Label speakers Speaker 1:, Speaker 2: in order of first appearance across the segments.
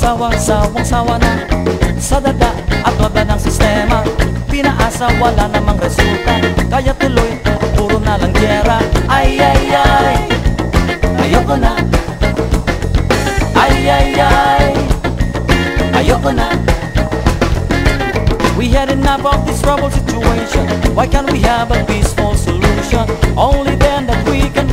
Speaker 1: Sawa-sawang sawa na. Sa dada at wala ng sistema Pinaasa wala namang resulta. Kaya tuloy, puro na lang gera. Ay ay ay. Ayoko na. Ay ay ay. Ayoko na. We had enough of this troubled situation. Why can't we have a peaceful solution? Only then that we can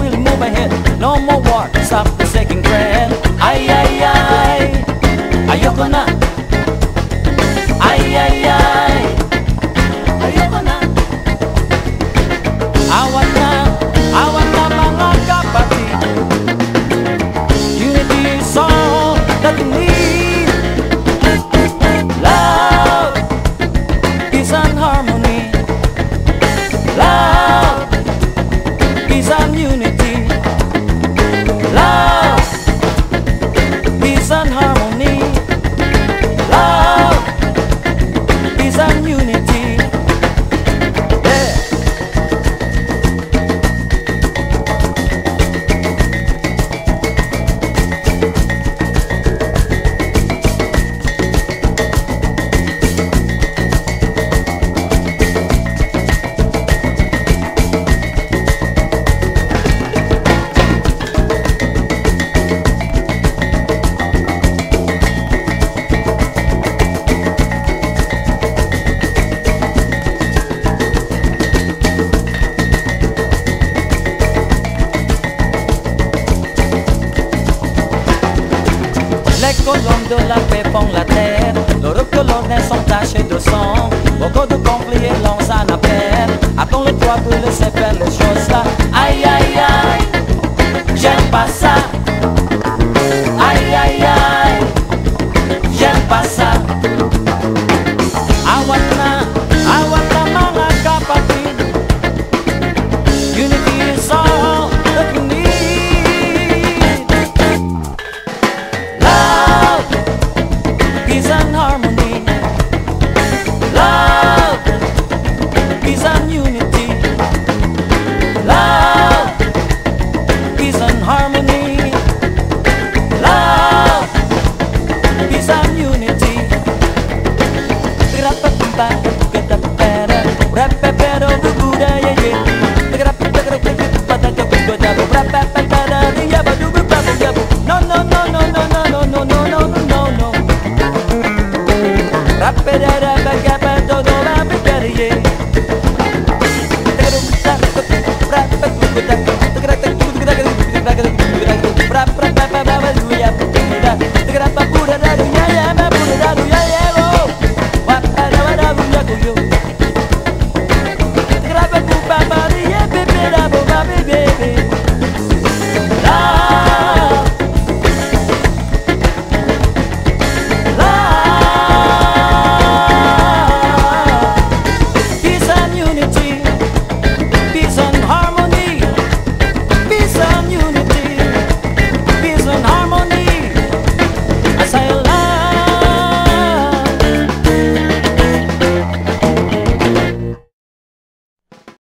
Speaker 1: de la paix pour la terre. L'Europe que l'on est sans de sang. Beaucoup de conflits et l'on s'en appelle. Attends le toit pour laisser faire les choses là. Aïe aïe aïe, j'aime pas ça. Aïe aïe aïe, j'aime pas ça. harmony. Love, peace and unity. Tidak tempat saya